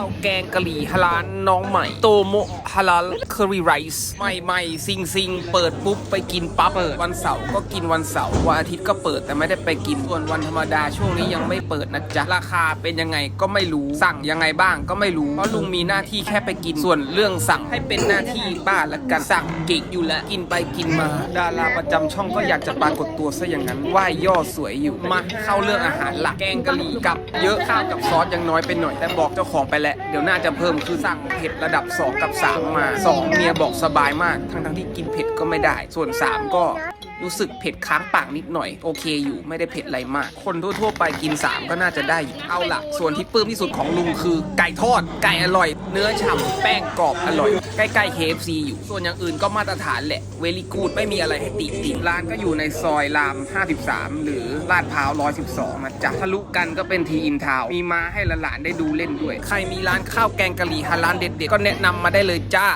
าวแกงกะหรี่ฮาลานน้องใหม่ โตโม ฮาลาลเคอรี่ไรซ์ใหม่ๆซิงซิงเปิดปุ๊บไปกินปั๊บเปิดวันเสาร์ก็กินวันเสาร์วันอาทิตย์ก็เปิดแต่ไม่ได้ไปกินส่วนวันธรรมดาช่วงนี้ยังไม่เปิดนะจ๊ะราคาเป็นยังไงก็ไม่รู้สั่งยังไงบ้างก็ไม่รู้เพราะลุงมีหน้าที่แค่ไปกินส่วนเรื่องสั่งให้เป็นหน้าที่บ้านละกันสั่งเก่งอยู่แล้วกินไปกินมา ดาราประจำช่องก็อยากจะปรากฏตัวซะอย่างนั้นว่ายย่อสวยอยู่มาเข้าเรื่องอาหารหลักแกงกะหรี่กับเยอะข้าวกับซอสยังน้อยไปหน่อยแต่บอกเจ้าของไปแล้วเดี๋ยวน่าจะเพิ่มคือสั่งเผ็ดระดับ 2 กับ 3มา 2 เมียบอกสบายมาก ทั้งทั้งที่กินเผ็ดก็ไม่ได้ ส่วน 3 ก็ รู้สึกเผ็ดค้างปากนิดหน่อย โอเคอยู่ไม่ได้เผ็ดอะไรมาก คนทั่วๆไปกิน 3 ก็น่าจะได้อยู่เอาล่ะส่วนที่ปลื้มที่สุดของลุงคือไก่ทอด ไก่อร่อย เนื้อฉ่ำแป้งกรอบอร่อย ใกล้ๆ KFC อยู่ ส่วนอย่างอื่นก็มาตรฐานแหละเวลีกูดไม่มีอะไรให้ติติร้านก็อยู่ในซอยราม 53 หรือลาดพร้าว 112นะจ๊ะทะลุกันก็เป็นทีอินทาวมีมาให้หลานๆได้ดูเล่นด้วย ใครมีร้านข้าวแกงกะหรี่ฮาลานเด็ดๆก็แนะนำมาได้เลยจ้า